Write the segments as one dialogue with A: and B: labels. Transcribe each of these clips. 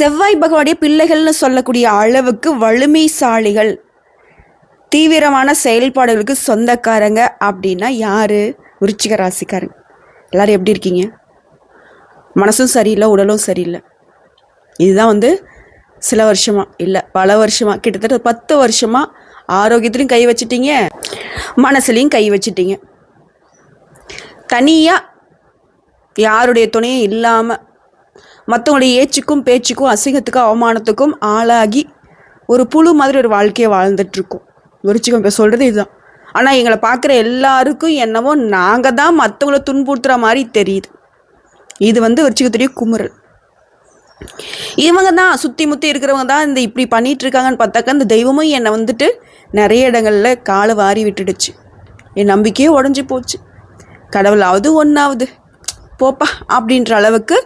A: செவ்வாய் பகவானுடைய பிள்ளைகள்னு சொல்லக்கூடிய அளவுக்கு வலிமைசாலிகள் தீவிரமான செயல்பாடுகளுக்கு சொந்தக்காரங்க அப்படின்னா யாரு? விருச்சிக ராசிக்காரங்க. எல்லாரும் எப்படி இருக்கீங்க? மனசும் சரியில்லை உடலும் சரியில்லை. இதுதான் வந்து சில வருஷமா இல்லை பல வருஷமா கிட்டத்தட்ட பத்து வருஷமா ஆரோக்கியத்திலையும் கை வச்சிட்டீங்க மனசுலையும் கை வச்சிட்டீங்க. தனியாக யாருடைய துணையும் இல்லாமல் மற்றவங்களுடைய ஏச்சுக்கும் பேச்சுக்கும் அசிங்கத்துக்கும் அவமானத்துக்கும் ஆளாகி ஒரு புழு மாதிரி ஒரு வாழ்க்கையை வாழ்ந்துட்டுருக்கோம். விருச்சிகம் இப்போ சொல்கிறது இதுதான். ஆனால் எங்களை பார்க்குற எல்லாருக்கும் என்னவோ நாங்கள் தான் மற்றவங்கள துன்புறுத்துகிற மாதிரி தெரியுது. இது வந்து விருச்சிகத்துடைய குமுறல். இவங்க தான் சுற்றி முற்றி இருக்கிறவங்க தான் இந்த இப்படி பண்ணிகிட்டு இருக்காங்கன்னு பார்த்தாக்கா இந்த தெய்வமும் என்னை வந்துட்டு நிறைய இடங்களில் காலை வாரி விட்டுடுச்சு. என் நம்பிக்கையே உடஞ்சி போச்சு. கடவுளாவது ஒன்றாவது போப்பா அப்படின்ற அளவுக்கு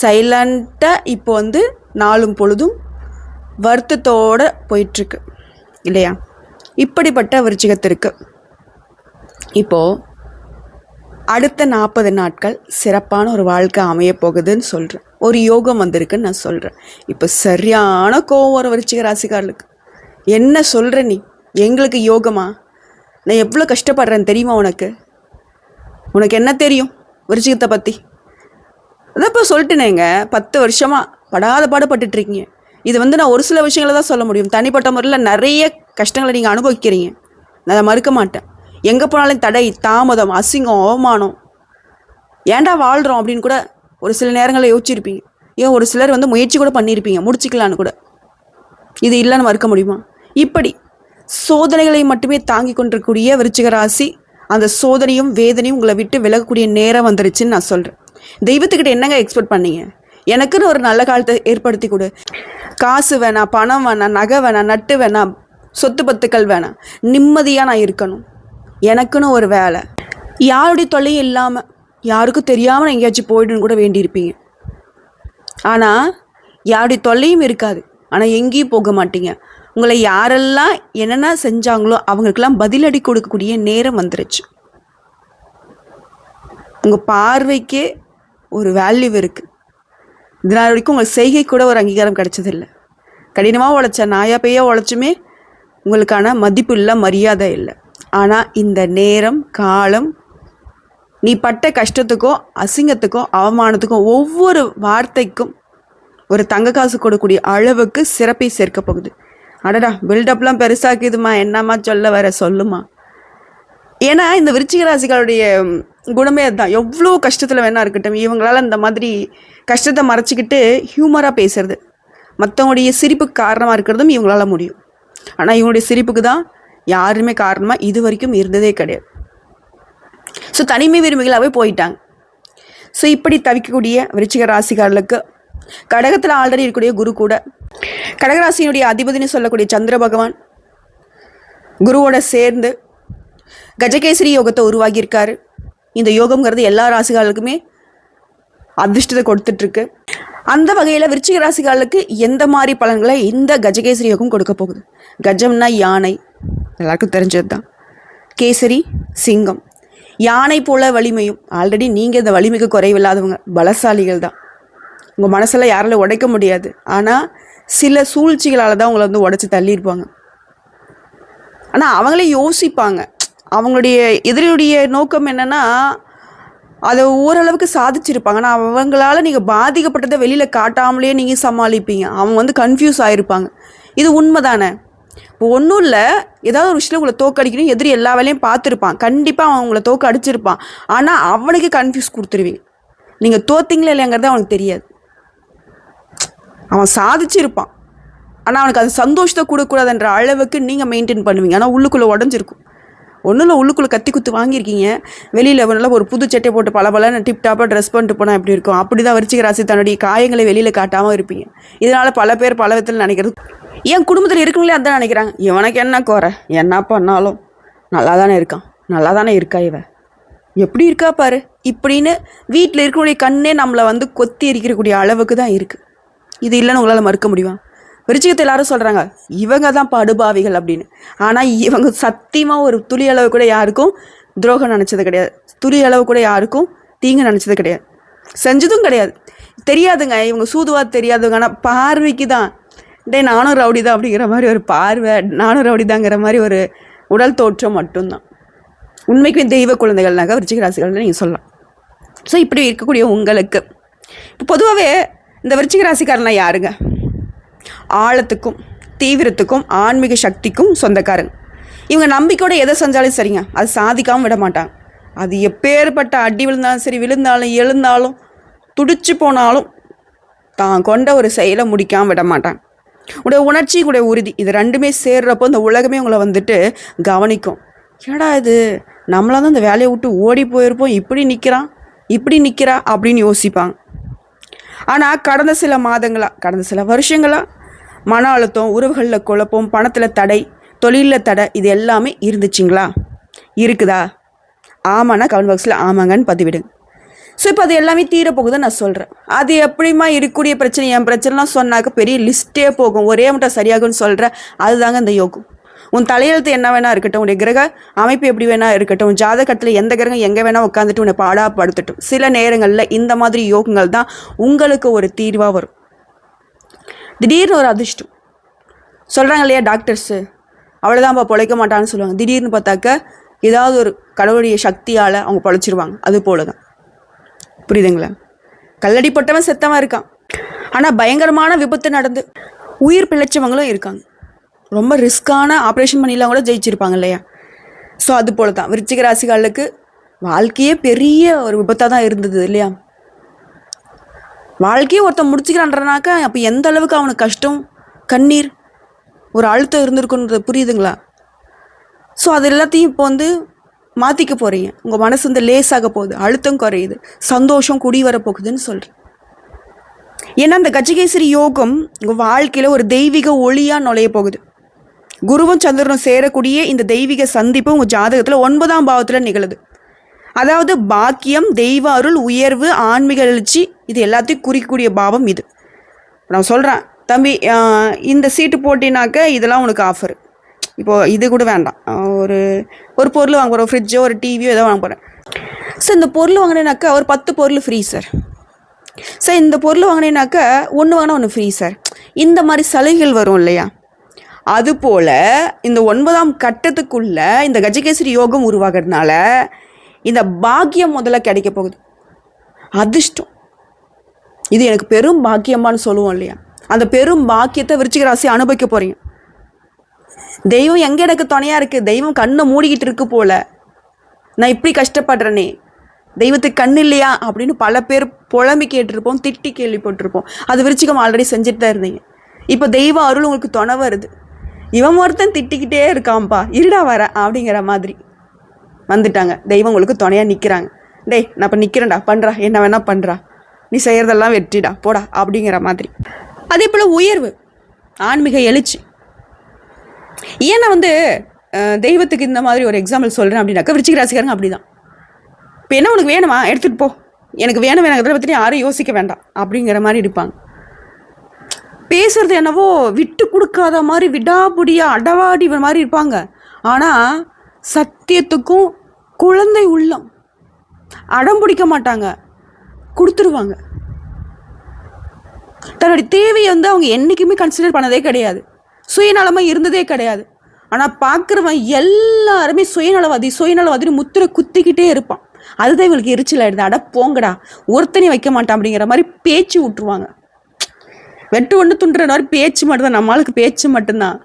A: சைலண்ட்டாக இப்போ வந்து நாளும் பொழுதும் வருத்தத்தோடு போயிட்டுருக்கு இல்லையா? இப்படிப்பட்ட விருச்சிகத்திற்கு. இப்போது அடுத்த நாற்பது நாட்கள் சிறப்பான ஒரு வாழ்க்கை அமைய போகுதுன்னு சொல்கிறேன் ஒரு யோகம் வந்திருக்குன்னு நான் சொல்கிறேன் இப்போ சரியான கோவம் ஒரு விருச்சிக ராசிக்காரர்களுக்கு. என்ன சொல்கிற நீ? எங்களுக்கு யோகமா? நான் எவ்வளோ கஷ்டப்படுறேன்னு தெரியுமா உனக்கு? உனக்கு என்ன தெரியும் விருச்சிகத்தை பற்றி அதான் இப்போ சொல்லிட்டேனேங்க. பத்து வருஷமாக படாத பாடுபட்டு இருக்கீங்க இது வந்து நான் ஒரு சில விஷயங்களை தான் சொல்ல முடியும். தனிப்பட்ட முறையில் நிறைய கஷ்டங்களை நீங்கள் அனுபவிக்கிறீங்க. நான் அதை மறுக்க மாட்டேன். எங்கே போனாலும் தடை தாமதம் அசிங்கம் அவமானம். ஏன்டா வாழ்கிறோம் அப்படின்னு கூட ஒரு சில நேரங்களில் யோசிச்சிருப்பீங்க. ஏன் ஒரு சிலர் வந்து முயற்சி கூட பண்ணியிருப்பீங்க முடிச்சுக்கலான்னு கூட. இது இல்லைன்னு மறுக்க முடியுமா? இப்படி சோதனைகளை மட்டுமே தாங்கி கொண்டிருக்கக்கூடிய விருச்சிக ராசி அந்த சோதனையும் வேதனையும் உங்களை விட்டு விலகக்கூடிய நேரம் வந்துருச்சுன்னு நான் சொல்கிறேன் தெய்வத்துக்கிட்ட என்னங்க எக்ஸ்பெக்ட் பண்ணீங்க? எனக்குன்னு ஒரு நல்ல காலத்தை ஏற்படுத்தி கொடு. காசு வேணாம் பணம் வேணாம் நகை வேணாம் நட்டு வேணாம் சொத்து பத்துக்கள் வேணாம். நிம்மதியாக நான் இருக்கணும். எனக்குன்னு ஒரு வேலை. யாருடைய தொல்லையும் இல்லாமல் யாருக்கும் தெரியாமல் நான் எங்கேயாச்சும் போய்டுன்னு கூட வேண்டியிருப்பீங்க. ஆனால் யாருடைய தொல்லையும் இருக்காது. ஆனால் எங்கேயும் போக மாட்டீங்க. உங்களை யாரெல்லாம் என்னென்ன செஞ்சாங்களோ அவங்களுக்கெல்லாம் பதிலடி கொடுக்கக்கூடிய நேரம் வந்துருச்சு. உங்கள் பார்வைக்கே ஒரு வேல்யூ இருக்குது இதனால் வரைக்கும் உங்கள் செய்கை கூட ஒரு அங்கீகாரம் கிடைச்சதில்லை. கடினமாக உழைச்ச நாயா பேயா உழைச்சுமே உங்களுக்கான மதிப்பு இல்லை மரியாதை இல்லை. ஆனால் இந்த நேரம் காலம் நீ பட்ட கஷ்டத்துக்கோ அசிங்கத்துக்கோ அவமானத்துக்கும் ஒவ்வொரு வார்த்தைக்கும் ஒரு தங்க காசு கொடுக்கக்கூடிய அளவுக்கு சிறப்பை சேர்க்க போகுது. அடடா பில்டப்லாம் பெருசாக்குதுமா என்னம்மா சொல்ல வர சொல்லுமா. ஏன்னா இந்த விருச்சிக ராசிகளுடைய குணமே அதுதான். எவ்வளோ கஷ்டத்தில் வேணா இருக்கட்டும் இவங்களால இந்த மாதிரி கஷ்டத்தை மறைச்சிக்கிட்டு ஹியூமராக பேசுறது. மற்றவங்களுடைய சிரிப்புக்கு காரணமாக இருக்கிறதும் இவங்களால முடியும். ஆனால் இவங்களுடைய சிரிப்புக்கு தான் யாருமே காரணமாக இது வரைக்கும் இருந்ததே கிடையாது. ஸோ தனிமை விரும்பிகளாகவே போயிட்டாங்க. ஸோ இப்படி தவிக்கக்கூடிய விருச்சிக ராசிகாரர்களுக்கு கடகத்தில் ஆல்ரெடி இருக்கக்கூடிய குரு கூட கடகராசியினுடைய அதிபதினு சொல்லக்கூடிய சந்திர பகவான் குருவோட சேர்ந்து கஜகேசரி யோகத்தை உருவாகியிருக்காரு இந்த யோகம்ங்கிறது எல்லா ராசிகாலுக்குமே அதிர்ஷ்டத்தை கொடுத்துட்ருக்கு. அந்த வகையில் விருச்சிக ராசிகாலுக்கு எந்த மாதிரி பலன்களை இந்த கஜகேசரி யோகம் கொடுக்க போகுது? கஜம்னா யானை. எல்லாருக்கும் தெரிஞ்சது தான் கேசரி சிங்கம். யானை போல வலிமையும். ஆல்ரெடி நீங்கள் இந்த வலிமைக்கு குறைவில்லாதவங்க. பலசாலிகள் தான் உங்கள் மனசில் யாராலும் உடைக்க முடியாது. ஆனால் சில சூழ்ச்சிகளால் தான் உங்களை வந்து உடச்சி தள்ளியிருப்பாங்க. ஆனால் அவங்களே யோசிப்பாங்க. அவங்களுடைய எதிரியுடைய நோக்கம் என்னென்னா அதை ஓரளவுக்கு சாதிச்சிருப்பாங்க. ஆனால் அவங்களால நீங்கள் பாதிக்கப்பட்டதை வெளியில் காட்டாமலே நீங்கள் சமாளிப்பீங்க. அவங்க வந்து கன்ஃபியூஸ் ஆகிருப்பாங்க இது உண்மை தானே இப்போ ஒன்றும் இல்லை. ஏதாவது ஒரு விஷயம் உங்களை தோக்கடிக்கணும். எதிரி எல்லா வேலையும் பார்த்துருப்பான். கண்டிப்பாக அவன் உங்களை தோக்க அடிச்சிருப்பான். ஆனால் அவனுக்கு கன்ஃபியூஸ் கொடுத்துருவீங்க. நீங்கள் தோத்தீங்களா இல்லைங்கிறது அவனுக்கு தெரியாது. அவன் சாதிச்சிருப்பான். ஆனால் அவனுக்கு அது சந்தோஷத்தை கொடுக்கூடாதுன்ற அளவுக்கு நீங்கள் மெயின்டைன் பண்ணுவீங்க. ஆனால் உள்ளுக்குள்ளே உடஞ்சிருக்கும். ஒன்றும் இல்லை உள்ளுக்குள்ளே கத்தி குத்து வாங்கியிருக்கீங்க. வெளியில் நல்லா ஒரு புது சட்டை போட்டு பல பல டிப் டாப்பாக ட்ரெஸ் பண்ணிட்டு போனால் எப்படி இருக்கும்? அப்படி தான் வரிச்சிக ராசி தன்னுடைய காயங்களை வெளியில் காட்டாமல் இருப்பீங்க. இதனால் பல பேர் பல விதத்தில் நினைக்கிறது. என் குடும்பத்தில் இருக்கவங்களே அதான் நினைக்கிறாங்க. இவனுக்கு என்ன குறை? என்ன பண்ணாலும் நல்லா தானே இருக்கான். நல்லா தானே இருக்கா இவன் எப்படி இருக்கா பாரு? இப்படின்னு வீட்டில் இருக்கக்கூடிய கண்ணே நம்மளை வந்து கொத்தி எரிக்கக்கூடிய அளவுக்கு தான் இருக்குது இது இல்லைன்னு உங்களால் மறுக்க முடியுமா? விருச்சிகத்தை எல்லாரும் சொல்கிறாங்க இவங்க தான் படுபாவிகள் அப்படின்னு. ஆனால் இவங்க சத்தியமாக ஒரு துளி அளவு கூட யாருக்கும் துரோகம் நினச்சது கிடையாது. துளி அளவு கூட யாருக்கும் தீங்கு நினச்சது கிடையாது. செஞ்சதும் கிடையாது. தெரியாதுங்க இவங்க சூதுவா தெரியாதுங்க ஆனால் பார்வைக்கு தான் டே நானும் ரவுடி தான் அப்படிங்கிற மாதிரி ஒரு பார்வை நானும் ரவுடி தாங்கிற மாதிரி ஒரு உடல் தோற்றம் மட்டும்தான். உண்மைக்குமே தெய்வ குழந்தைகள்னாக்க விருச்சிக ராசிகள்னு நீங்கள் சொல்லலாம். ஸோ இப்படி இருக்கக்கூடிய உங்களுக்கு. இப்போ பொதுவாகவே இந்த விருச்சிக ராசிக்காரனா யாருங்க? ஆழத்துக்கும் தீவிரத்துக்கும் ஆன்மீக சக்திக்கும் சொந்தக்காரன். இவங்க நம்பிக்கையோட எதை செஞ்சாலும் சரிங்க. அது சாதிக்காமல் விட மாட்டாங்க அது எப்பேற்பட்ட அடி விழுந்தாலும் சரி விழுந்தாலும் எழுந்தாலும் துடிச்சு போனாலும் தான் கொண்ட ஒரு செயலை முடிக்காமல் விட மாட்டாங்க உடைய உணர்ச்சி கூட உறுதி இது ரெண்டுமே சேர்றப்போ இந்த உலகமே உங்களை வந்துட்டு கவனிக்கும். ஏடா இது நம்மளாம் தான் இந்த வேலையை விட்டு ஓடி போயிருப்போம் இப்படி நிற்கிறான் இப்படி நிற்கிறா அப்படின்னு யோசிப்பாங்க. ஆனால் கடந்த சில மாதங்களாக கடந்த சில வருஷங்களா மன அழுத்தம் உறவுகளில் குழப்பம் பணத்தில் தடை தொழிலில் தடை இது எல்லாமே இருந்துச்சுங்களா? இருக்குதா? ஆமாண்ணா கமெண்ட் பாக்ஸில் ஆமாங்கன்னு பதிவிடுங்க ஸோ இப்போ அது எல்லாமே தீரப்போகுது நான் சொல்கிறேன் அது எப்படிமா இருக்கக்கூடிய பிரச்சனை? என் பிரச்சனைலாம் சொன்னாக்க பெரிய லிஸ்ட்டே போகும். ஒரே மட்டும் சரியாகும்னு சொல்கிறேன் அதுதாங்க இந்த யோகம். உன் தலையெழுத்து என்ன வேணா இருக்கட்டும் உடைய கிரக அமைப்பு எப்படி வேணா இருக்கட்டும் உன் ஜாதகத்தில் எந்த கிரகம் எங்கே வேணா உட்காந்துட்டு உன்னை பாடாப்படுத்தட்டும். சில நேரங்களில் இந்த மாதிரி யோகங்கள் தான் உங்களுக்கு ஒரு தீர்வாக வரும். திடீர்னு ஒரு அதிர்ஷ்டம். சொல்கிறாங்க இல்லையா டாக்டர்ஸு அவ்வளோதான்ப்பா பொழைக்க மாட்டான்னு சொல்லுவாங்க. திடீர்னு பார்த்தாக்க ஏதாவது ஒரு கடவுளுடைய சக்தியால் அவங்க பொழைச்சிருவாங்க. அது போல தான் புரியுதுங்களா? கல்லடிப்பட்டவன் செத்தவன் இருக்கான். ஆனால் பயங்கரமான விபத்து நடந்து உயிர் பிழைச்சவங்களும் இருக்காங்க. ரொம்ப ரிஸ்க்கான ஆப்ரேஷன் பண்ணிலாம் கூட ஜெயிச்சிருப்பாங்க இல்லையா? ஸோ அது போல தான் விருச்சிக ராசிகளுக்கு வாழ்க்கையே பெரிய ஒரு விபத்தாக தான் இருந்தது இல்லையா? வாழ்க்கையே ஒருத்தன் முடிச்சுக்கிறான்றனாக்கா அப்போ எந்த அளவுக்கு அவனுக்கு கஷ்டம்? கண்ணீர். ஒரு அழுத்தம் இருந்திருக்குன்றது புரியுதுங்களா? ஸோ அது எல்லாத்தையும் இப்போ வந்து மாற்றிக்க போகிறீங்க உங்கள் மனசு வந்து லேசாக போகுது அழுத்தம் குறையுது சந்தோஷம் குடி வரப்போகுதுன்னு சொல்கிறேன் ஏன்னா அந்த கஜகேசரி யோகம் உங்கள் வாழ்க்கையில் ஒரு தெய்வீக ஒளியாக நுழைய போகுது. குருவும் சந்திரனும் சேரக்கூடிய இந்த தெய்வீக சந்திப்பு உங்கள் ஜாதகத்தில் ஒன்பதாம் பாவத்தில் நிகழுது. அதாவது பாக்கியம் தெய்வ அருள் உயர்வு ஆன்மீக எழுச்சி இது எல்லாத்தையும் குறிக்கக்கூடிய பாவம் இது. நான் சொல்கிறேன் தம்பி இந்த சீட்டு போட்டினாக்க இதெல்லாம் உனக்கு ஆஃபர் இப்போது இது கூட வேண்டாம். ஒரு ஒரு பொருள் வாங்க போகிறோம் ஃப்ரிட்ஜோ ஒரு டிவியோ ஏதோ வாங்க போகிறேன் சார் இந்த பொருள் வாங்கினேனாக்கா ஒரு பத்து பொருள் ஃப்ரீ சார் சார் இந்த பொருள் வாங்கினேனாக்கா ஒன்று வாங்கினா ஒன்று ஃப்ரீ சார் இந்த மாதிரி சலுகைகள் வரும் இல்லையா? அதுபோல் இந்த ஒன்பதாம் கட்டத்துக்குள்ளே இந்த கஜகேசரி யோகம் உருவாகிறதுனால இந்த பாக்கியம் முதல்ல கிடைக்க போகுது. அதிர்ஷ்டம். இது எனக்கு பெரும் பாக்கியமான்னு சொல்லுவோம் இல்லையா? அந்த பெரும் பாக்கியத்தை விருச்சிக ராசி அனுபவிக்க போறீங்க. தெய்வம் எங்க எனக்கு துணையா இருக்கு? தெய்வம் கண்ணை மூடிக்கிட்டு இருக்கு போல. நான் இப்படி கஷ்டப்படுறேனே. தெய்வத்துக்கு கண் இல்லையா? அப்படின்னு பல பேர் புலம்பி கேட்டிருப்போம் திட்டி கேள்விப்பட்டிருப்போம். அது விருச்சிகம் ஆல்ரெடி செஞ்சுட்டு தான் இருந்தீங்க. இப்போ தெய்வ அருள் உங்களுக்கு துணை வருது. இவன் ஒருத்தன் திட்டிக்கிட்டே இருக்கான்ப்பா. இருடா வர அப்படிங்கிற மாதிரி. வந்துட்டாங்க. தெய்வம் உங்களுக்கு துணையாக நிற்கிறாங்க டேய் நான் இப்போ நிற்கிறேன்டா பண்ணுறா என்ன வேணால் பண்ணுறா நீ செய்கிறதெல்லாம் வெற்றிடா. போடா அப்படிங்கிற மாதிரி. அதே போல் உயர்வு. ஆன்மீக எழுச்சி. ஏன்னா வந்து தெய்வத்துக்கு இந்த மாதிரி ஒரு எக்ஸாம்பிள் சொல்கிறேன் அப்படின்னாக்கா விருச்சிக ராசிக்காரங்க அப்படி தான் இப்போ என்ன உனக்கு வேணுமா? எடுத்துகிட்டு போ. எனக்கு வேணும் வேணும் இதை பற்றி யாரும் யோசிக்க வேண்டாம். அப்படிங்கிற மாதிரி இருப்பாங்க. பேசுறது என்னவோ விட்டு கொடுக்காத மாதிரி விடாபுடியாக அடவாடி மாதிரி இருப்பாங்க. ஆனால் சத்தியத்துக்கும் குழந்தை உள்ளம். அடம் பிடிக்க மாட்டாங்க. கொடுத்துருவாங்க. தன்னுடைய தேவையை வந்து அவங்க என்றைக்குமே கன்சிடர் பண்ணதே கிடையாது. சுயநலமாக இருந்ததே கிடையாது. ஆனால் பார்க்குறவன் எல்லாருமே சுயநலவாதி சுயநலவாதின்னு முத்திரை குத்திக்கிட்டே இருப்பான். அதுதான் இவங்களுக்கு எரிச்சல் ஆயிடுது. அட போங்கடா. ஒருத்தனையும் வைக்க மாட்டான் அப்படிங்கிற மாதிரி பேச்சு விட்டுருவாங்க வெட்டு ஒன்று துண்டுற மாதிரி பேச்சு மட்டும்தான். நம்மளுக்கு பேச்சு மட்டும்தான்.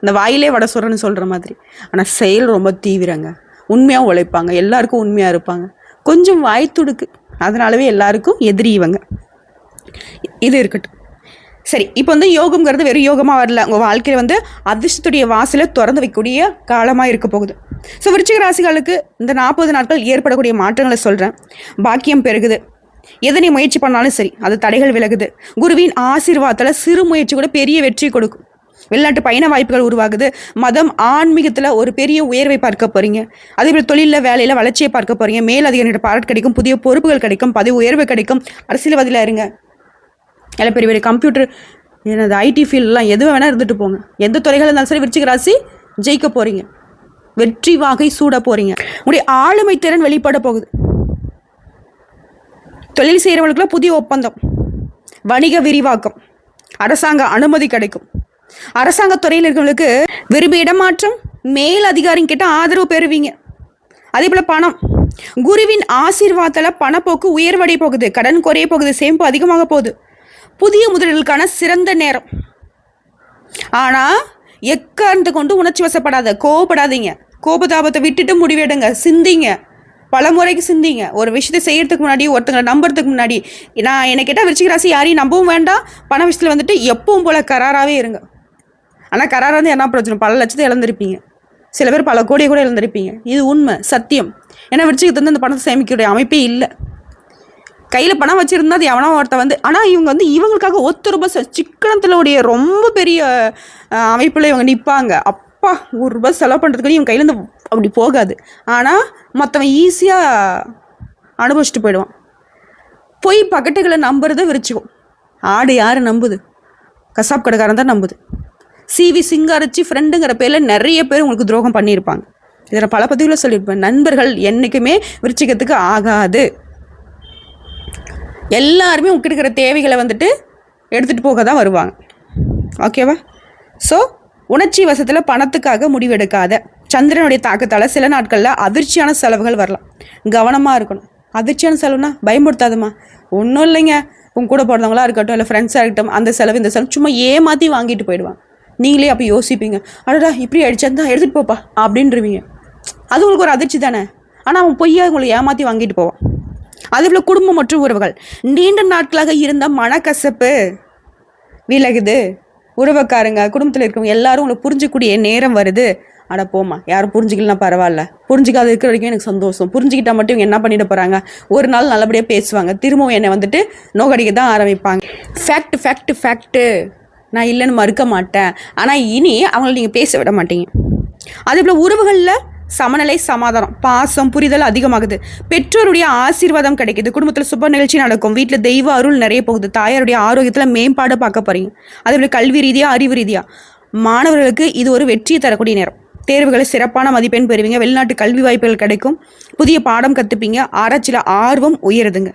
A: இந்த வாயிலே வட சொல்கிறேன்னு சொல்கிற மாதிரி. ஆனால் செயல் ரொம்ப தீவிரங்க. உண்மையாக உழைப்பாங்க. எல்லாருக்கும் உண்மையாக இருப்பாங்க. கொஞ்சம் வாய் துடுக்கு. அதனாலவே எல்லாருக்கும் எதிரி இவங்க. இது இருக்கட்டும். சரி இப்போ வந்து யோகம்ங்கிறது வெறும் யோகமாக வரல. உங்கள் வாழ்க்கையில் வந்து அதிர்ஷ்டத்துடைய வாசலை திறந்து வைக்கக்கூடிய காலமாக இருக்க போகுது. ஸோ விருச்சிக ராசிகளுக்கு இந்த நாற்பது நாட்கள் ஏற்படக்கூடிய மாற்றங்களை சொல்கிறேன் பாக்கியம் பெருகுது. எதனை முயற்சி பண்ணாலும் சரி அது தடைகள் விலகுது. குருவின் ஆசீர்வாதத்தில் சிறு முயற்சி கூட பெரிய வெற்றி கொடுக்கும். வெளிநாட்டு பயண வாய்ப்புகள் உருவாகுது. மதம் ஆன்மீகத்தில் ஒரு பெரிய உயர்வை பார்க்க போறீங்க. அதே போல் தொழிலில் வேலையில் வளர்ச்சியை பார்க்க போறீங்க. மேல் அதிகாரியோட பாராட்டு கிடைக்கும் புதிய பொறுப்புகள் கிடைக்கும் பதவி உயர்வு கிடைக்கும். அரசியல்வாதியில் இருங்க. எல்லாம் பெரிய பெரிய கம்ப்யூட்டர் எனது ஐடி ஃபீல்டெலாம் எது வேணால் இருந்துட்டு போங்க. எந்த துறைகள் இருந்தாலும் சரி விருச்சிக ராசி ஜெயிக்க போகிறீங்க வெற்றி வாகை சூட போகிறீங்க உங்களுடைய ஆளுமை திறன் வெளிப்பட போகுது. தொழில் செய்கிறவங்களுக்குலாம் புதிய ஒப்பந்தம். வணிக விரிவாக்கம். அரசாங்க அனுமதி கிடைக்கும். அரசாங்க துறையில் இருக்கிறவங்களுக்கு விரும்பி இடமாற்றம் மேல் அதிகாரிங்க கிட்ட ஆதரவு பெறுவீங்க. அதே போல் பணம். குருவின் ஆசீர்வாதத்தில் பணப்போக்கு உயர்வடைய போகுது. கடன் குறைய போகுது. சேமிப்பு அதிகமாக போகுது. புதிய முதலீடுகளுக்கான சிறந்த நேரம். ஆனால் எக்காரணத்தை கொண்டு உணர்ச்சி வசப்படாத கோவப்படாதீங்க. கோபதாபத்தை விட்டுட்டு முடிவெடுங்க. சிந்திங்க. பல முறைக்கு சிந்திங்க. ஒரு விஷயத்தை செய்யறதுக்கு முன்னாடி ஒருத்தங்களை நம்புறதுக்கு முன்னாடி நான் என்னை கேட்டால் விருச்சிக ராசி யாரையும் நம்பவும் வேண்டாம். பண விஷயத்தில் வந்துட்டு எப்பவும் போல கராராகவே இருங்க. ஆனால் கராராக இருந்து என்ன பிரச்சனை பல லட்சத்தை இழந்திருப்பீங்க. சில பேர் பல கோடியை கூட இழந்திருப்பீங்க. இது உண்மை சத்தியம். ஏன்னா விருச்சிகத்தை வந்து அந்த பணத்தை சேமிக்கக்கூடிய அமைப்பே இல்லை. கையில் பணம் வச்சுருந்தா அது எவனோ ஒருத்த வந்து ஆனால் இவங்க வந்து இவங்களுக்காக ஒத்து ரூபாய் செ- சிக்கனத்தினுடைய ரொம்ப பெரிய அமைப்பில் இவங்க நிற்பாங்க அப்பா ஒரு ரூபாய் செலவு பண்ணுறதுக்கு இவங்க கையிலேருந்து அப்படி போகாது. ஆனால் மற்றவன் ஈஸியாக அனுபவிச்சுட்டு போயிடுவான். பொய் பக்கெட்டுகளை நம்புறத விரிச்சுக்கும் ஆடு யார் நம்புது? கசாப் கடைக்காரன் தான் நம்புது. சிவி சிங்காரச்சி ஃப்ரெண்டுங்கிற பேரில் நிறைய பேர் உங்களுக்கு துரோகம் பண்ணியிருப்பாங்க. இதில் பல பதிவுகளை சொல்லியிருப்பேன். நண்பர்கள் என்றைக்குமே விருச்சிகத்துக்கு ஆகாது. எல்லாருமே உங்ககிட்ட இருக்கிற தேவைகளை வந்துட்டு எடுத்துகிட்டு போக தான் வருவாங்க. ஓகேவா ஸோ உணர்ச்சி வசத்தில் பணத்துக்காக முடிவெடுக்காத. சந்திரனுடைய தாக்கத்தால் சில நாட்களில் அதிர்ச்சியான செலவுகள் வரலாம். கவனமாக இருக்கணும். அதிர்ச்சியான செலவுனா பயன்படுத்தாதம்மா ஒன்றும் இல்லைங்க. உங்க கூட பிறந்தவங்களா இருக்கட்டும் இல்லை ஃப்ரெண்ட்ஸாக இருக்கட்டும் அந்த செலவு இந்த செலவு சும்மா ஏமாற்றி வாங்கிட்டு போயிடுவாங்க. நீங்களே அப்போ யோசிப்பீங்க. அடடா இப்படி அடிச்சா எடுத்துகிட்டு போப்பா அப்படின்றவீங்க. அது உங்களுக்கு ஒரு அதிர்ச்சி தானே? ஆனால் அவன் பொய்யா உங்களை ஏமாற்றி வாங்கிட்டு போவான். அதேபோல் குடும்பம் மற்றும் உறவுகள். நீண்ட நாட்களாக இருந்த மனக்கசப்பு விலகுது. உறவுக்காரங்க குடும்பத்தில் இருக்கவங்க எல்லாரும் உங்களை புரிஞ்சுக்கூடிய நேரம் வருது. ஆனால் போமா யாரும் புரிஞ்சுக்கலாம் பரவாயில்ல. புரிஞ்சிக்காத இருக்கிற வரைக்கும் எனக்கு சந்தோஷம். புரிஞ்சுக்கிட்டா மட்டும் இவங்க என்ன பண்ணிட போகிறாங்க ஒரு நாள் நல்லபடியாக பேசுவாங்க. திரும்பவும் என்னை வந்துட்டு நோகடிக்க தான் ஆரம்பிப்பாங்க. ஃபேக்ட் ஃபேக்ட் ஃபேக்ட்டு நான் இல்லைன்னு மறுக்க மாட்டேன். ஆனால் இனி அவங்கள நீங்கள் பேச விட மாட்டீங்க. அதே போல் உறவுகளில் சமநிலை சமாதானம் பாசம் புரிதல் அதிகமாகுது. பெற்றோருடைய ஆசீர்வாதம் கிடைக்குது. குடும்பத்தில் சுப நிகழ்ச்சி நடக்கும். வீட்டில் தெய்வ அருள் நிறைய போகுது. தாயாருடைய ஆரோக்கியத்தில் மேம்பாடு பார்க்க போறீங்க. அதே போல் கல்வி ரீதியாக அறிவு ரீதியாக மாணவர்களுக்கு இது ஒரு வெற்றியை தரக்கூடிய நேரம். தேர்வுகளை சிறப்பான மதிப்பெண் பெறுவீங்க. வெளிநாட்டு கல்வி வாய்ப்புகள் கிடைக்கும். புதிய பாடம் கற்றுப்பீங்க ஆராய்ச்சியில் ஆர்வம் உயருதுங்க.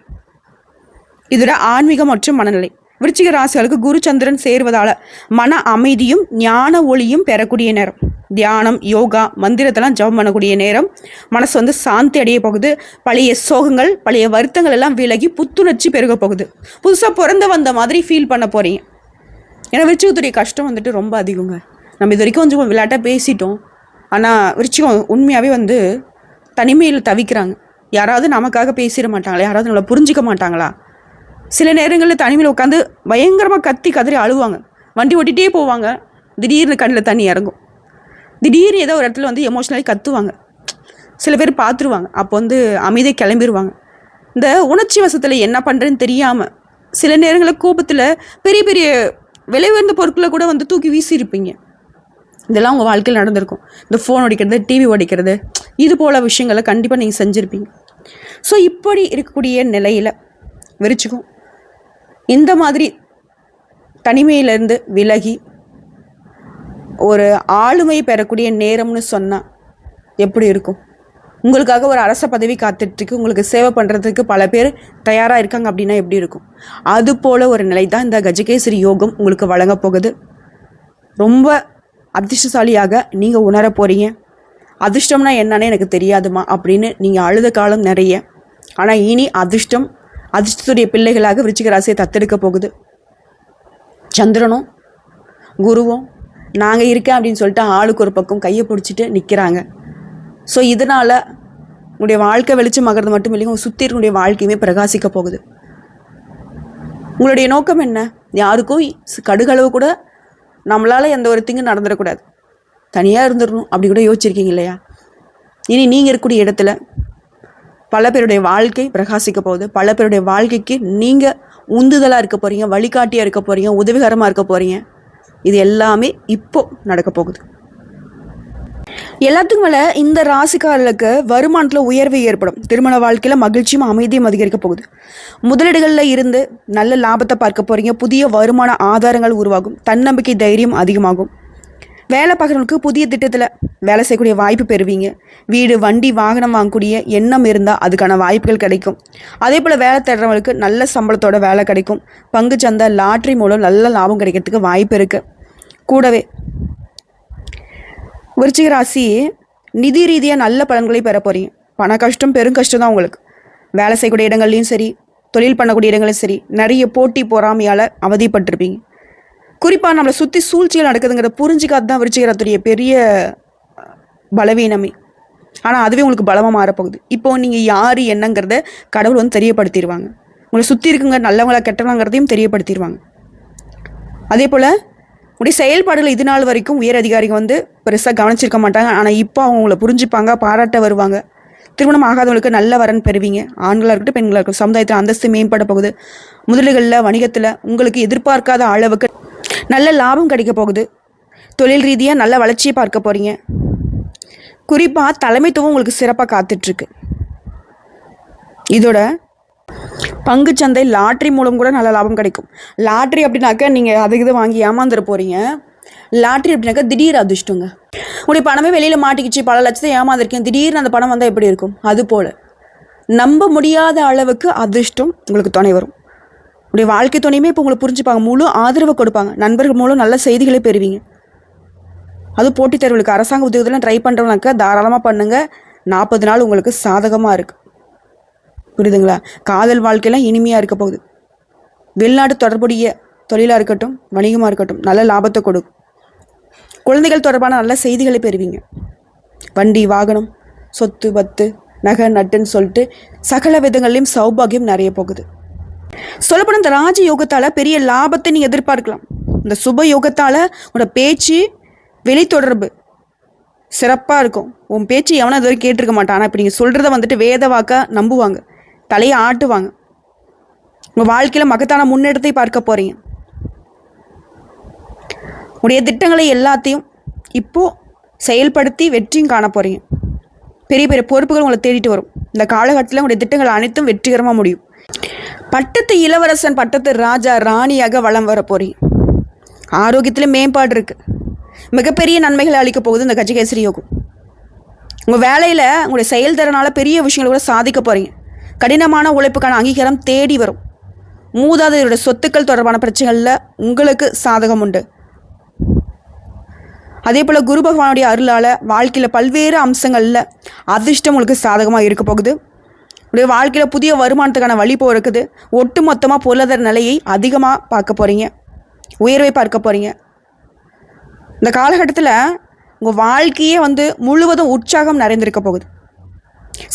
A: இதோட ஆன்மீகம் மற்றும் மனநிலை. விருச்சிக ராசிகளுக்கு குரு சந்திரன் சேர்வதால மன அமைதியும் ஞான ஒளியும் பெறக்கூடிய நேரம். தியானம் யோகா மந்திரத்தெல்லாம் ஜெபம் பண்ணக்கூடிய நேரம். மனசு வந்து சாந்தி அடைய போகுது. பழைய சோகங்கள் பழைய வருத்தங்கள் எல்லாம் விலகி புத்துணர்ச்சி பெருக போகுது. புதுசாக பிறந்து வந்த மாதிரி ஃபீல் பண்ண போறீங்க. ஏன்னா விருச்சிகத்துடைய கஷ்டம் வந்துட்டு ரொம்ப அதிகங்க. நம்ம இது வரைக்கும் கொஞ்சம் விளையாட்டாக பேசிட்டோம். ஆனால் விருச்சிகம் உண்மையாகவே வந்து தனிமையில் தவிக்கிறாங்க. யாராவது நமக்காக பேசிட மாட்டாங்களா? யாராவது நம்மளை புரிஞ்சிக்க மாட்டாங்களா? சில நேரங்களில் தனிமையில் உட்காந்து பயங்கரமாக கத்தி கதறி அழுவாங்க. வண்டி ஓட்டிகிட்டே போவாங்க. திடீர்னு கண்ணில் தண்ணி இறங்கும். திடீர்னு ஏதோ ஒரு இடத்துல வந்து எமோஷ்னலாக கத்துவாங்க. சில பேர் பார்த்துருவாங்க அப்போ வந்து அமைதியாக கிளம்பிடுவாங்க இந்த உணர்ச்சி வசத்தில் என்ன பண்ணுறேன்னு தெரியாமல் சில நேரங்களில் கோபத்தில் பெரிய பெரிய விலை உயர்ந்த பொருட்களை கூட வந்து தூக்கி வீசியிருப்பீங்க. இதெல்லாம் உங்கள் வாழ்க்கையில் நடந்திருக்கும். இந்த ஃபோன் உடைக்கிறது டிவி உடைக்கிறது இது போல் விஷயங்களை கண்டிப்பாக நீங்கள் செஞ்சுருப்பீங்க. ஸோ இப்படி இருக்கக்கூடிய நிலையில் விரிச்சுக்கும் இந்த மாதிரி தனிமையிலேருந்து விலகி ஒரு ஆளுமை பெறக்கூடிய நேரம்னு சொன்னால் எப்படி இருக்கும்? உங்களுக்காக ஒரு அரச பதவி காத்துட்ருக்கு உங்களுக்கு சேவை பண்ணுறதுக்கு பல பேர் தயாராக இருக்காங்க அப்படின்னா எப்படி இருக்கும்? அது போல் ஒரு நிலை தான் இந்த கஜகேசரி யோகம் உங்களுக்கு வழங்க போகுது. ரொம்ப அதிர்ஷ்டசாலியாக நீங்கள் உணர போகிறீங்க அதிர்ஷ்டம்னா என்னன்னு எனக்கு தெரியாதுமா அப்படின்னு நீங்கள் அழுத காலம் நிறைய. ஆனால் இனி அதிர்ஷ்டம் அதிர்ஷ்டத்துடைய பிள்ளைகளாக விருச்சிக ராசியை தத்தெடுக்க போகுது. சந்திரனும் குருவும் நாங்கள் இருக்கேன் அப்படின்னு சொல்லிட்டு ஆளுக்கு ஒரு பக்கம் கையை பிடிச்சிட்டு நிற்கிறாங்க ஸோ இதனால் உங்களுடைய வாழ்க்கை வெளிச்சமாகிறது மட்டும் இல்லைங்க உங்கள் சுற்றி இருக்கக்கூடிய வாழ்க்கையுமே பிரகாசிக்க போகுது. உங்களுடைய நோக்கம் என்ன? யாருக்கும் கடுகளவு கூட நம்மளால் எந்த ஒரு திங்கும் நடந்துடக்கூடாது. தனியாக இருந்துடணும் அப்படி கூட யோசிச்சிருக்கீங்க இல்லையா? இனி நீங்கள் இருக்கக்கூடிய இடத்துல பல பேருடைய வாழ்க்கை பிரகாசிக்க போகுது. பல பேருடைய வாழ்க்கைக்கு நீங்கள் உந்துதலாக இருக்க போகிறீங்க வழிகாட்டியாக இருக்க போகிறீங்க உதவிகரமாக இருக்க போகிறீங்க இது எல்லாமே இப்போ நடக்க போகுது. எல்லாத்துக்கும் மேலே இந்த ராசிக்காரர்களுக்கு வருமானத்தில் உயர்வு ஏற்படும். திருமண வாழ்க்கையில் மகிழ்ச்சியும் அமைதியும் அதிகரிக்க போகுது. முதலீடுகளில் இருந்து நல்ல லாபத்தை பார்க்க போகிறீங்க புதிய வருமான ஆதாரங்கள் உருவாகும். தன்னம்பிக்கை தைரியம் அதிகமாகும். வேலை பார்க்குறவங்களுக்கு புதிய திட்டத்தில் வேலை செய்யக்கூடிய வாய்ப்பு பெறுவீங்க. வீடு வண்டி வாகனம் வாங்கக்கூடிய எண்ணம் இருந்தால் அதுக்கான வாய்ப்புகள் கிடைக்கும். அதே போல் வேலை தேடுறவங்களுக்கு நல்ல சம்பளத்தோட வேலை கிடைக்கும். பங்கு சந்தை லாட்ரி மூலம் நல்ல லாபம் கிடைக்கிறதுக்கு வாய்ப்பு இருக்குது கூடவே விருச்சிக ராசி நிதி ரீதியாக நல்ல பலன்களை பெற போகிறீங்க பண கஷ்டம் பெரும் கஷ்டம் தான் உங்களுக்கு. வேலை செய்யக்கூடிய இடங்கள்லையும் சரி தொழில் பண்ணக்கூடிய இடங்களும் சரி நிறைய போட்டி பொறாமையால் அவதிப்பட்டிருப்பீங்க. குறிப்பாக நம்மளை சுற்றி சூழ்ச்சிகள் நடக்குதுங்கிறத புரிஞ்சிக்காது தான் விருச்சிகரத்துடைய பெரிய பலவீனமே. ஆனால் அதுவே உங்களுக்கு பலமாக மாறப்போகுது. இப்போ நீங்கள் யார் என்னங்கிறத கடவுள் வந்து தெரியப்படுத்திடுவாங்க உங்களை சுற்றி இருக்குங்க நல்லவங்களா கெட்டவங்கிறதையும் தெரியப்படுத்திடுவாங்க அதே போல் உடைய செயல்பாடுகள் இது நாள் வரைக்கும் உயர் அதிகாரிகள் வந்து பெருசாக கவனிச்சிருக்க மாட்டாங்க. ஆனால் இப்போ அவங்க உங்களை புரிஞ்சுப்பாங்க பாராட்ட வருவாங்க. திருமணம் ஆகாதவங்களுக்கு நல்ல வரன் பெறுவீங்க. ஆண்களாக இருக்கட்டும் பெண்களாக இருக்கட்டும் சமுதாயத்தில் அந்தஸ்து மேம்பட போகுது. முதலீடுகளில் வணிகத்தில் உங்களுக்கு எதிர்பார்க்காத அளவுக்கு நல்ல லாபம் கிடைக்க போகுது. தொழில் ரீதியாக நல்ல வளர்ச்சியை பார்க்க போகிறீங்க குறிப்பாக தலைமைத்துவம் உங்களுக்கு சிறப்பாக காத்துட்ருக்கு. இதோட பங்கு சந்தை லாட்ரி மூலம் கூட நல்ல லாபம் கிடைக்கும். லாட்ரி அப்படின்னாக்கா நீங்கள் அதுக்கு இது வாங்கி ஏமாந்துட போகிறீங்க லாட்ரி அப்படின்னாக்கா திடீர் அதிர்ஷ்டங்க. உங்களுடைய பணமே வெளியில் மாட்டிக்கிச்சு பல லட்சத்தை ஏமாந்துருக்கேன் திடீர்னு அந்த பணம் வந்தால் எப்படி இருக்கும்? அது போல். நம்ப முடியாத அளவுக்கு அதிர்ஷ்டம் உங்களுக்கு துணை வரும். உடைய வாழ்க்கை துணையுமே இப்போ உங்களை புரிஞ்சுப்பாங்க. முழு ஆதரவு கொடுப்பாங்க. நண்பர்கள் மூலம் நல்ல செய்திகளை பெறுவீங்க. அது போட்டித் தேர்வுகளுக்கு அரசாங்க உத்தியோகத்தில் ட்ரை பண்ணுறவங்களுக்கு தாராளமாக பண்ணுங்கள் நாற்பது நாள் உங்களுக்கு சாதகமாக இருக்குது புரியுதுங்களா? காதல் வாழ்க்கையெல்லாம் இனிமையாக இருக்க போகுது. வெளிநாட்டு தொடர்புடைய தொழிலாக இருக்கட்டும் வணிகமாக இருக்கட்டும் நல்ல லாபத்தை கொடுக்கும். குழந்தைகள் தொடர்பான நல்ல செய்திகளை பெறுவீங்க. வண்டி வாகனம் சொத்து பத்து நகை நட்டுன்னு சொல்லிட்டு சகல விதங்கள்லேயும் சௌபாகியம் நிறைய போகுது. சொல்லப்போனால் இந்த ராஜ யோகத்தால் பெரிய லாபத்தை நீ எதிர்பார்க்கலாம். இந்த சுப யோகத்தால் உன்னோட பேச்சு வெளித்தொடர்பு சிறப்பாக இருக்கும். உன் பேச்சு எவனும் இது வரைக்கும் கேட்டிருக்க மாட்டான். ஆனால் இப்போ நீங்கள் சொல்கிறத வந்துட்டு வேதவாக்க நம்புவாங்க. தலையை ஆட்டுவாங்க. உங்கள் வாழ்க்கையில் மகத்தான முன்னேற்றத்தை பார்க்க போகிறீங்க உடைய திட்டங்களை எல்லாத்தையும் இப்போது செயல்படுத்தி வெற்றியும் காண போகிறீங்க பெரிய பெரிய பொறுப்புகள் உங்களை தேடிட்டு வரும். இந்த காலகட்டத்தில் உங்களுடைய திட்டங்கள் அனைத்தும் வெற்றிகரமாக முடியும். பட்டத்து இளவரசன் பட்டத்து ராஜா ராணியாக வலம் வர போறீங்க ஆரோக்கியத்தில் மேம்பாடு இருக்குது மிகப்பெரிய நன்மைகளை அளிக்க போகுது இந்த கஜகேசரி யோகம். உங்கள் வேலையில் உங்களுடைய செயல்திறனால பெரிய விஷயங்களை கூட சாதிக்க போகிறீங்க கடினமான உழைப்புக்கான அங்கீகாரம் தேடி வரும். மூதாதையருடைய சொத்துக்கள் தொடர்பான பிரச்சனைகளில் உங்களுக்கு சாதகம் உண்டு. அதே போல் குரு பகவானுடைய அருளால் வாழ்க்கையில் பல்வேறு அம்சங்களில் அதிர்ஷ்டம் உங்களுக்கு சாதகமாக இருக்க போகுது. உடைய வாழ்க்கையில் புதிய வருமானத்துக்கான வழி போகிறக்குது ஒட்டு மொத்தமாக பொருளாதார நிலையை அதிகமாக பார்க்க போகிறீங்க உயர்வை பார்க்க போகிறீங்க இந்த காலகட்டத்தில் உங்கள் வாழ்க்கையே வந்து முழுவதும் உற்சாகம் நிறைந்திருக்க போகுது.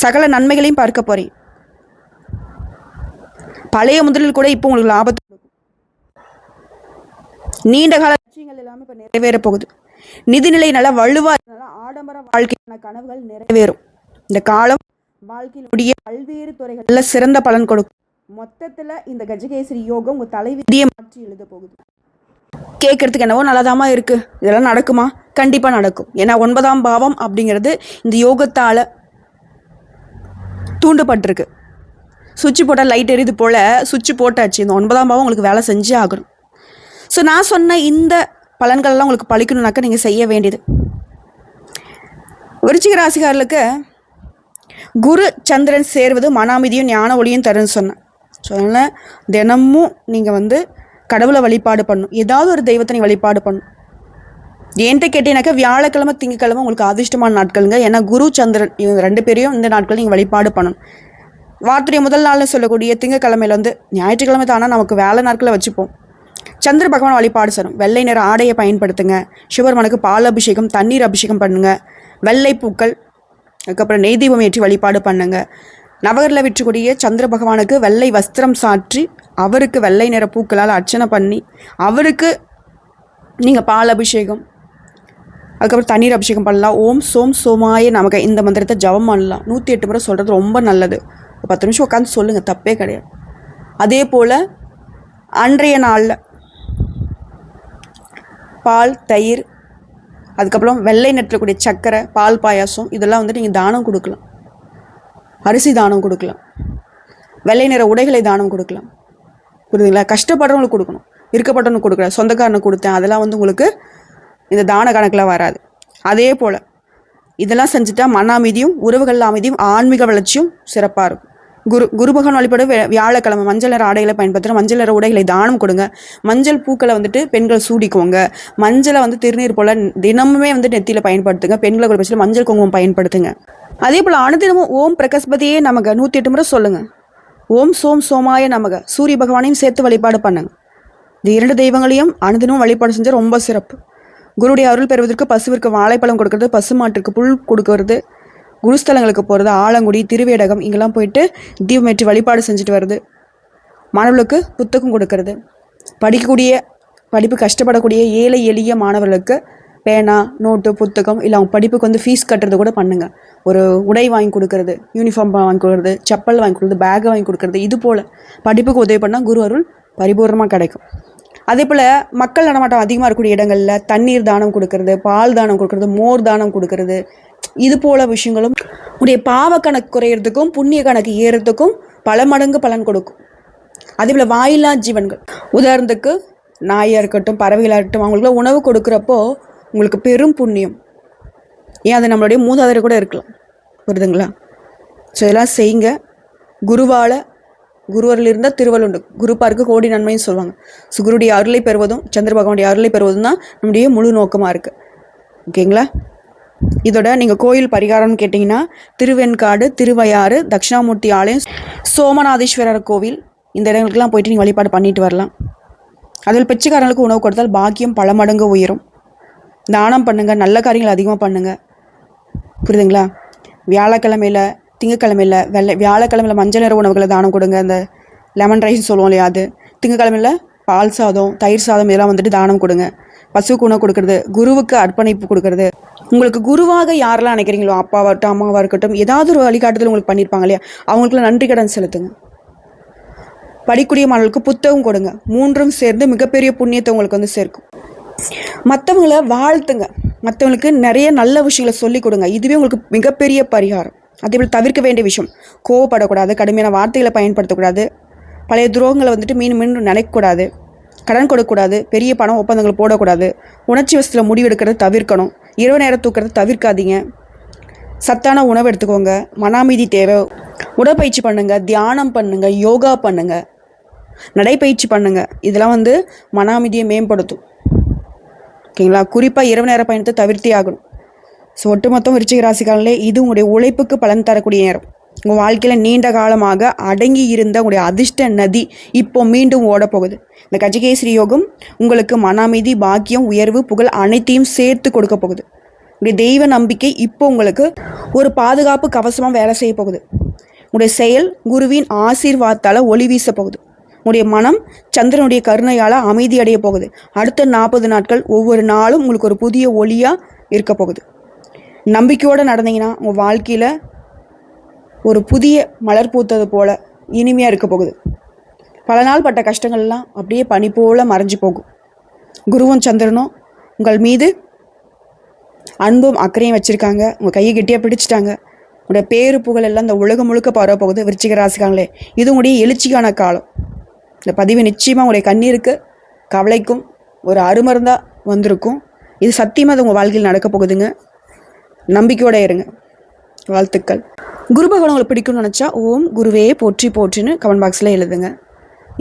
A: சகல நன்மைகளையும் பார்க்க போகிறீங்க பழைய முதலில் கூட இப்போ உங்களுக்கு லாபத்தை நீண்ட கால லட்சியங்கள் எல்லாமே இப்போ நிறைவேற போகுது. நிதிநிலை நல்லா வலுவாக இருந்தாலும் ஆடம்பர வாழ்க்கைக்கான கனவுகள் நிறைவேறும். இந்த காலம் வாழ்க்கையினுடைய பல்வேறு துறைகளில் சிறந்த பலன் கொடுக்கும். மொத்தத்தில் இந்த கஜகேசரி யோகம் உங்கள் தலைவிதியை மாற்றி எழுத போகுது. கேட்கறதுக்கு என்னவோ நல்லதாமா இருக்கு. இதெல்லாம் நடக்குமா? கண்டிப்பாக நடக்கும். ஏன்னா ஒன்பதாம் பாவம் அப்படிங்கிறது இந்த யோகத்தால் தூண்டப்பட்டிருக்கு. சுவிட்ச் போட்டால் லைட் எரியுது போல் சுவிட்ச் போட்டாச்சு. இந்த ஒன்பதாம் பாவம் உங்களுக்கு வேலை செஞ்சே ஆகணும். ஸோ நான் சொன்ன இந்த பலன்கள்லாம் உங்களுக்கு பழிக்கணுனாக்கா நீங்கள் செய்ய வேண்டியது. விருச்சிக ராசிகாரர்களுக்கு குரு சந்திரன் சேர்வது மன அமைதியும் ஞான ஒளியும் தருன்னு சொன்னேன். ஸோ அதனால் தினமும் நீங்கள் வந்து கடவுளை வழிபாடு பண்ணும் ஏதாவது ஒரு தெய்வத்தை நீங்கள் வழிபாடு பண்ணும் ஏன்ட்ட கேட்டீங்கன்னாக்கா வியாழக்கிழமை திங்கக்கிழமை உங்களுக்கு அதிர்ஷ்டமான நாட்களுங்க. ஏன்னா குரு சந்திரன் இவங்க ரெண்டு பேரையும் இந்த நாட்கள் நீங்கள் வழிபாடு பண்ணணும். வார்த்தையை முதல் நாளில் சொல்லக்கூடிய திங்கக்கிழமையில வந்து ஞாயிற்றுக்கிழமை தானே நமக்கு வேலை நாட்களை வச்சுப்போம். சந்திர பகவான் வழிபாடு செய்யணும். வெள்ளை நிற ஆடையை பயன்படுத்துங்க. சிவபெருமானுக்கு பால் அபிஷேகம் தண்ணீர் அபிஷேகம் பண்ணுங்க. வெள்ளை பூக்கள் அதுக்கப்புறம் நெய் தீபம் ஏற்றி வழிபாடு பண்ணுங்க. நவகரில் விற்றுக்கூடிய சந்திர பகவானுக்கு வெள்ளை வஸ்திரம் சாற்றி அவருக்கு வெள்ளை நிற பூக்களால் அர்ச்சனை பண்ணி அவருக்கு நீங்கள் பால் அபிஷேகம் அதுக்கப்புறம் தண்ணீர் அபிஷேகம் பண்ணலாம். ஓம் சோம் சோமாய நமக்கு இந்த மந்திரத்தை ஜபம் பண்ணலாம். நூற்றி எட்டு முறை சொல்கிறது ரொம்ப நல்லது. ஒரு பத்து நிமிஷம் உட்காந்து சொல்லுங்கள் தப்பே கிடையாது. அதே போல் அன்றைய நாளில் பால் தயிர் அதுக்கப்புறம் வெள்ளை நெற்றக்கூடிய சர்க்கரை பால் பாயாசம் இதெல்லாம் வந்துட்டு நீங்கள் தானம் கொடுக்கலாம். அரிசி தானம் கொடுக்கலாம். வெள்ளை நிற உடைகளை தானம் கொடுக்கலாம். புரியுதுங்களா? கஷ்டப்படுறவங்களுக்கு கொடுக்கணும். இருக்கப்பட்டவனுக்கு கொடுக்கல சொந்தக்காரனுக்கு கொடுத்தேன். அதெல்லாம் வந்து உங்களுக்கு இந்த தான கணக்கில் வராது. அதே போல் இதெல்லாம் செஞ்சுட்டா மன அமைதியும் உறவுகள் அமைதியும் ஆன்மீக வளர்ச்சியும் சிறப்பாக இருக்கும். குரு குரு பகவான் வழிபட வியாழக்கிழமை மஞ்சள் நிற ஆடைகளை பயன்படுத்துகிறோம் மஞ்சள் நிற உடைகளை தானம் கொடுங்க. மஞ்சள் பூக்களை வந்துட்டு பெண்கள் சூடிக்குவோங்க. மஞ்சளை வந்து திருநீர் போல் தினமுமே வந்து நெத்தியில் பயன்படுத்துங்க. பெண்களை ஒரு மஞ்சள் குங்குமம் பயன்படுத்துங்க. அதே போல் அனுதினமும் ஓம் பிரகஸ்பதியே நமக்கு நூற்றி எட்டு முறை சொல்லுங்க. ஓம் சோம் சோமாய நமக. சூரிய பகவானையும் சேர்த்து வழிபாடு பண்ணுங்க. இந்த இரண்டு தெய்வங்களையும் அனுதினமும் வழிபாடு செஞ்சால் ரொம்ப சிறப்பு. குருடைய அருள் பெறுவதற்கு பசுவிற்கு வாழைப்பழம் கொடுக்கறது பசுமாட்டிற்கு புல் கொடுக்கறது குருஸ்தலங்களுக்கு போகிறது ஆலங்குடி திருவேடகம் இங்கெல்லாம் போயிட்டு தீபமேற்றி வழிபாடு செஞ்சுட்டு வருது மாணவர்களுக்கு புத்தகம் கொடுக்கறது. படிக்கக்கூடிய படிப்பு கஷ்டப்படக்கூடிய ஏழை எளிய மாணவர்களுக்கு பேனா நோட்டு புத்தகம் இல்லை அவங்க படிப்புக்கு வந்து ஃபீஸ் கட்டுறது கூட பண்ணுங்க. ஒரு உடை வாங்கி கொடுக்கறது யூனிஃபார்ம் வாங்கி கொடுக்குறது செப்பல் வாங்கி கொடுக்கறது பேக் வாங்கி கொடுக்குறது இது போல் படிப்புக்கு உதவி பண்ணால் குரு அருள் பரிபூர்ணமாக கிடைக்கும். அதே போல் மக்கள் நடமாட்டம் அதிகமாக இருக்கக்கூடிய இடங்களில் தண்ணீர் தானம் கொடுக்கறது பால் தானம் கொடுக்கறது மோர் தானம் கொடுக்கறது இது போல விஷயங்களும் உடைய பாவ கணக்கு குறையிறதுக்கும் புண்ணிய கணக்கு ஏறுறதுக்கும் பல மடங்கு பலன் கொடுக்கும். அதே போல் வாயில்லா ஜீவன்கள். உதாரணத்துக்கு நாயாக இருக்கட்டும் பறவைகளாக இருக்கட்டும் அவங்களுக்குலாம் உணவு கொடுக்குறப்போ உங்களுக்கு பெரும் புண்ணியம். ஏன் அது நம்மளுடைய மூதாதையர் கூட இருக்கலாம். புரியுதுங்களா? ஸோ இதெல்லாம் செய்யுங்க. குருவால குருவரில் இருந்தால் திருவள்ளுண்டு குருப்பாருக்கு கோடி நன்மைன்னு சொல்லுவாங்க. ஸோ குருடைய அருளை பெறுவதும் சந்திர பகவானுடைய அருளை பெறுவதும் தான் நம்முடைய முழு நோக்கமாக இருக்குது ஓகேங்களா இதோட நீங்கள் கோயில் பரிகாரம்னு கேட்டிங்கன்னா திருவெண்காடு திருவையாறு தட்சிணாமூர்த்தி ஆலயம் சோமநாதீஸ்வரர் கோவில். இந்த இடங்களுக்கெல்லாம் போயிட்டு நீங்கள் வழிபாடு பண்ணிட்டு வரலாம். அதில் பிச்சைக்காரங்களுக்கு உணவு கொடுத்தால் பாக்கியம் பல மடங்கு உயரும். தானம் பண்ணுங்கள் நல்ல காரியங்கள் அதிகமாக பண்ணுங்கள் புரியுதுங்களா? வியாழக்கிழமையில் திங்கக்கிழமையில் வெள்ளை வியாழக்கிழமையில் மஞ்சள் நிற உணவுகளை தானம் கொடுங்க. இந்த லெமன் ரைஸ் சொல்லுவோம் இல்லையா அது. திங்கக்கிழமையில் பால் சாதம் தயிர் சாதம் இதெல்லாம் வந்துட்டு தானம் கொடுங்க. பசுக்கு உணவு கொடுக்கறது குருவுக்கு அர்ப்பணிப்பு கொடுக்கறது. உங்களுக்கு குருவாக யாரெல்லாம் நினைக்கிறீங்களோ அப்பாவாக இருக்கட்டும் அம்மாவாக இருக்கட்டும் ஏதாவது ஒரு வழிகாட்டுதல் உங்களுக்கு பண்ணியிருப்பாங்க இல்லையா? அவங்களுக்குலாம் நன்றி கடன் செலுத்துங்க. படிக்கூடிய மாணவர்களுக்கு புத்தகம் கொடுங்க. மூன்றும் சேர்ந்து மிகப்பெரிய புண்ணியத்தை உங்களுக்கு வந்து சேர்க்கும். மற்றவங்கள வாழ்த்துங்க. மற்றவங்களுக்கு நிறைய நல்ல விஷயங்களை சொல்லிக் கொடுங்க. இதுவே உங்களுக்கு மிகப்பெரிய பரிகாரம். அதே போல் தவிர்க்க வேண்டிய விஷயம். கோவப்படக்கூடாது கடுமையான வார்த்தைகளை பயன்படுத்தக்கூடாது. பழைய துரோகங்களை வந்துட்டு மீண்டும் மீண்டும் நினைக்கக்கூடாது. கடன் கொடுக்கக்கூடாது பெரிய பணம் ஒப்பந்தங்கள் போடக்கூடாது. உணர்ச்சி வசத்தில் முடிவெடுக்கிறத தவிர்க்கணும். இரவு நேரம் தூக்கிறத தவிர்க்காதீங்க. சத்தான உணவு எடுத்துக்கோங்க. மன அமைதி தேவை. உடற்பயிற்சி பண்ணுங்க தியானம் பண்ணுங்க யோகா பண்ணுங்க. நடைப்பயிற்சி பண்ணுங்க. இதெல்லாம் வந்து மன அமைதியை மேம்படுத்தும். ஓகேங்களா? குறிப்பாக இரவு நேர பயணத்தை தவிர்த்தே ஆகணும். ஸோ ஒட்டுமொத்தம் விருச்சிக ராசிக்காரங்களே இது உங்களுடைய உழைப்புக்கு பலன் தரக்கூடிய நேரம். உங்கள் வாழ்க்கையில் நீண்ட காலமாக அடங்கி இருந்த உங்களுடைய அதிர்ஷ்ட நதி இப்போ மீண்டும் ஓடப்போகுது இந்த கஜகேசரி யோகம் உங்களுக்கு மன அமைதி பாக்கியம் உயர்வு புகழ் அனைத்தையும் சேர்த்து கொடுக்க போகுது. உங்களுடைய தெய்வ நம்பிக்கை இப்போ உங்களுக்கு ஒரு பாதுகாப்பு கவசமாக வேலை செய்ய போகுது. உங்களுடைய செயல் குருவின் ஆசீர்வாதத்தால் ஒளி வீச போகுது. உங்களுடைய மனம் சந்திரனுடைய கருணையால் அமைதி அடைய போகுது. அடுத்த நாற்பது நாட்கள் ஒவ்வொரு நாளும் உங்களுக்கு ஒரு புதிய ஒளியாக இருக்க போகுது. நம்பிக்கையோடு நடந்தீங்கன்னா உங்கள் வாழ்க்கையில் ஒரு புதிய மலர் பூத்தது போல் இனிமையாக இருக்க போகுது. பல நாள் பட்ட கஷ்டங்கள்லாம் அப்படியே பனி போல மறைஞ்சு போகும். குருவும் சந்திரனும் உங்கள் மீது அன்பும் அக்கறையும் வச்சுருக்காங்க. உங்கள் கையை கெட்டியாக பிடிச்சிட்டாங்க. உங்களுடைய பேரு புகழ் எல்லாம் இந்த உலகம் முழுக்க பரவ போகுது. விருச்சிக ராசிக்காங்களே இது உங்களுடைய எழுச்சிக்கான காலம். இந்த பதிவு நிச்சயமாக உங்களுடைய கண்ணீருக்கு கவலைக்கும் ஒரு அருமருந்தாக வந்திருக்கும். இது சத்தியமாக அது உங்கள் வாழ்க்கையில் நடக்க போகுதுங்க. நம்பிக்கையோடு இருங்க. வாழ்த்துக்கள். குரு பகவான் உங்களுக்கு பிடிக்கும்னு நினச்சா ஓம் குருவே போற்றி போற்றின்னு கமெண்ட் பாக்ஸில் எழுதுங்க.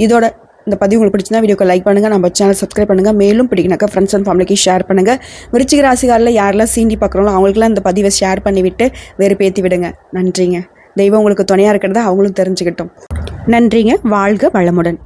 A: இதோட இந்த பதிவு உங்களுக்கு பிடிச்சிருந்தா வீடியோக்கு லைக் பண்ணுங்கள் நம்ம சேனல் சப்ஸ்கிரைப் பண்ணுங்கள் மேலும் பிடிக்கினாக்கா ஃப்ரெண்ட்ஸ் அண்ட் ஃபேமிலிக்கு ஷேர் பண்ணுங்கள் விருச்சிக ராசிகாரில் யாரெல்லாம் சீண்டி பார்க்குறோங்களோ அவங்களுக்குலாம் இந்த பதிவை ஷேர் பண்ணிவிட்டு வெறுப்பேற்றி விடுங்க. நன்றிங்க. தெய்வம் உங்களுக்கு துணையாக இருக்கிறத அவங்களும் தெரிஞ்சுக்கிட்டோம். நன்றிங்க. வாழ்க வளமுடன்.